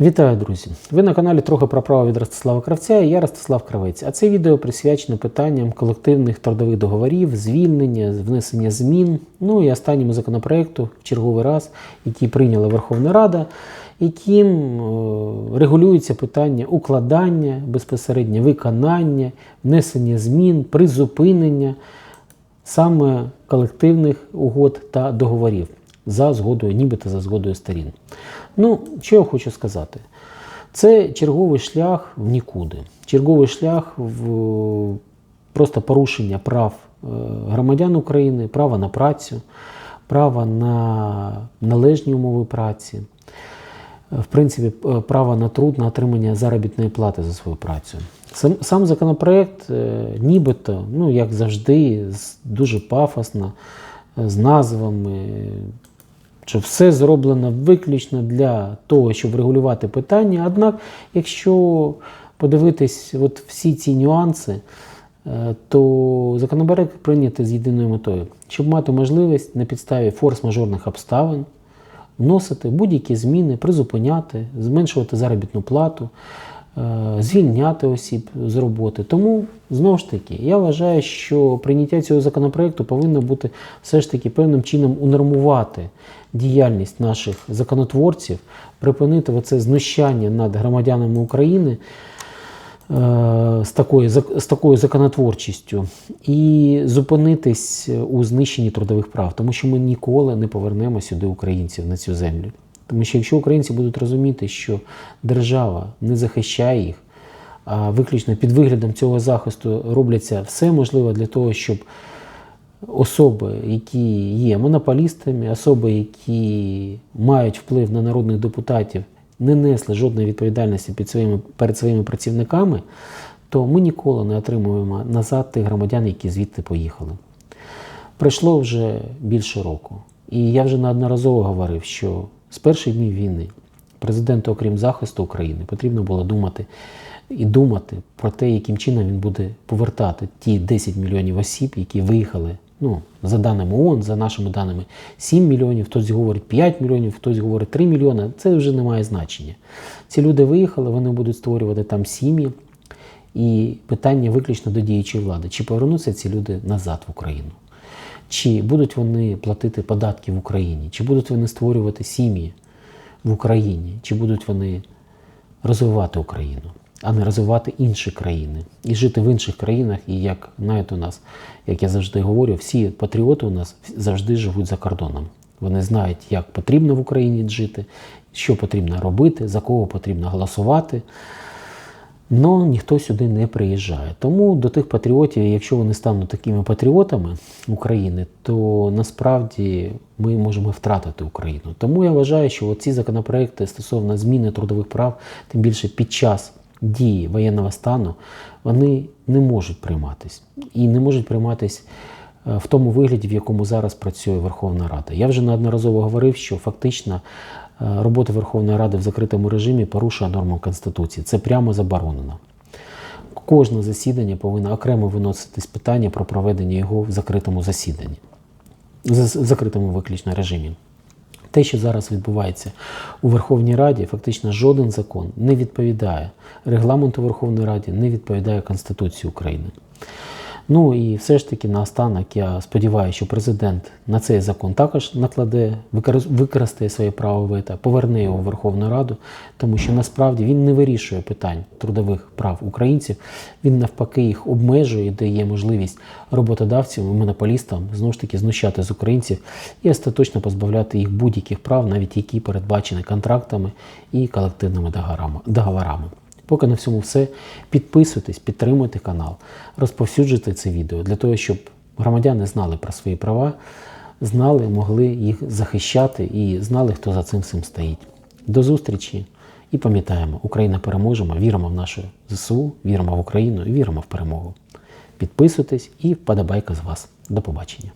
Вітаю, друзі! Ви на каналі трохи про право від Ростислава Кравця і я Ростислав Кравець. А це відео присвячено питанням колективних трудових договорів, звільнення, внесення змін. Ну і останньому законопроекту в черговий раз, який прийняла Верховна Рада, яким е, регулюється питання укладання, безпосередньо виконання, внесення змін, призупинення саме колективних угод та договорів за згодою, нібито за згодою сторін. Ну, що я хочу сказати? Це черговий шлях в нікуди, черговий шлях в просто порушення прав е, громадян України, права на працю, права на належні умови праці, е, в принципі, е, право на труд, на отримання заробітної плати за свою працю. Сам, сам законопроект, нібито, ну як завжди, дуже пафосно, з назвами, що все зроблено виключно для того, щоб врегулювати питання. Однак, якщо подивитись от всі ці нюанси, е, то законопроект прийнятий з єдиною метою, щоб мати можливість на підставі форс-мажорних обставин вносити будь-які зміни, призупиняти, зменшувати заробітну плату, звільняти осіб з роботи. Тому знову ж таки, я вважаю, що прийняття цього законопроекту повинно бути все ж таки певним чином унормувати діяльність наших законотворців, припинити оце знущання над громадянами України. е, З такою, з такою законотворчістю і зупинитись у знищенні трудових прав, тому що ми ніколи не повернемо сюди українців на цю землю. Тому що якщо українці будуть розуміти, що держава не захищає їх, а виключно під виглядом цього захисту робляться все можливе для того, щоб особи, які є монополістами, особи, які мають вплив на народних депутатів, не несли жодної відповідальності під своїми, перед своїми працівниками, то ми ніколи не отримуємо назад тих громадян, які звідти поїхали. Пройшло вже більше року. І я вже неодноразово говорив, що з перших днів війни президенту, окрім захисту України, потрібно було думати і думати про те, яким чином він буде повертати ті 10 мільйонів осіб, які виїхали. Ну, за даними ООН, за нашими даними, 7 мільйонів, хтось говорить 5 мільйонів, хтось говорить 3 мільйони. Це вже не має значення. Ці люди виїхали, вони будуть створювати там сім'ї. І питання виключно до діючої влади: чи повернуться ці люди назад в Україну? Чи будуть вони платити податки в Україні? Чи будуть вони створювати сім'ї в Україні? Чи будуть вони розвивати Україну, а не розвивати інші країни і жити в інших країнах? І як знаєте, у нас, як я завжди говорю, всі патріоти у нас завжди живуть за кордоном. Вони знають, як потрібно в Україні жити, що потрібно робити, за кого потрібно голосувати. Но ніхто сюди не приїжджає. Тому до тих патріотів, якщо вони стануть такими патріотами України, то насправді ми можемо втратити Україну. Тому я вважаю, що ці законопроекти стосовно зміни трудових прав, тим більше під час дії воєнного стану, вони не можуть прийматись і не можуть прийматись е, в тому вигляді, в якому зараз працює Верховна Рада. Я вже неодноразово говорив, що фактично робота Верховної Ради в закритому режимі порушує норму Конституції. Це прямо заборонено. Кожне засідання повинно окремо виноситись питання про проведення його в закритому засіданні, в закритому виключно режимі. Те, що зараз відбувається у Верховній Раді, фактично жоден закон не відповідає регламенту Верховної Ради, не відповідає Конституції України. Ну і все ж таки наостанок я сподіваюся, що президент на цей закон також накладе, використає своє право вето, поверне його в Верховну Раду, тому що насправді він не вирішує питань трудових прав українців. Він навпаки їх обмежує і дає можливість роботодавцям і монополістам знову ж таки знущати з українців і остаточно позбавляти їх будь-яких прав, навіть які передбачені контрактами і колективними договорами-. Поки на всьому все. Підписуйтесь, підтримуйте канал, розповсюджуйте це відео для того, щоб громадяни знали про свої права, знали, могли їх захищати і знали, хто за цим всім стоїть. До зустрічі і пам'ятаємо, Україна переможемо, віримо в нашу ЗСУ, віримо в Україну і віримо в перемогу. Підписуйтесь і вподобайка з вас. До побачення.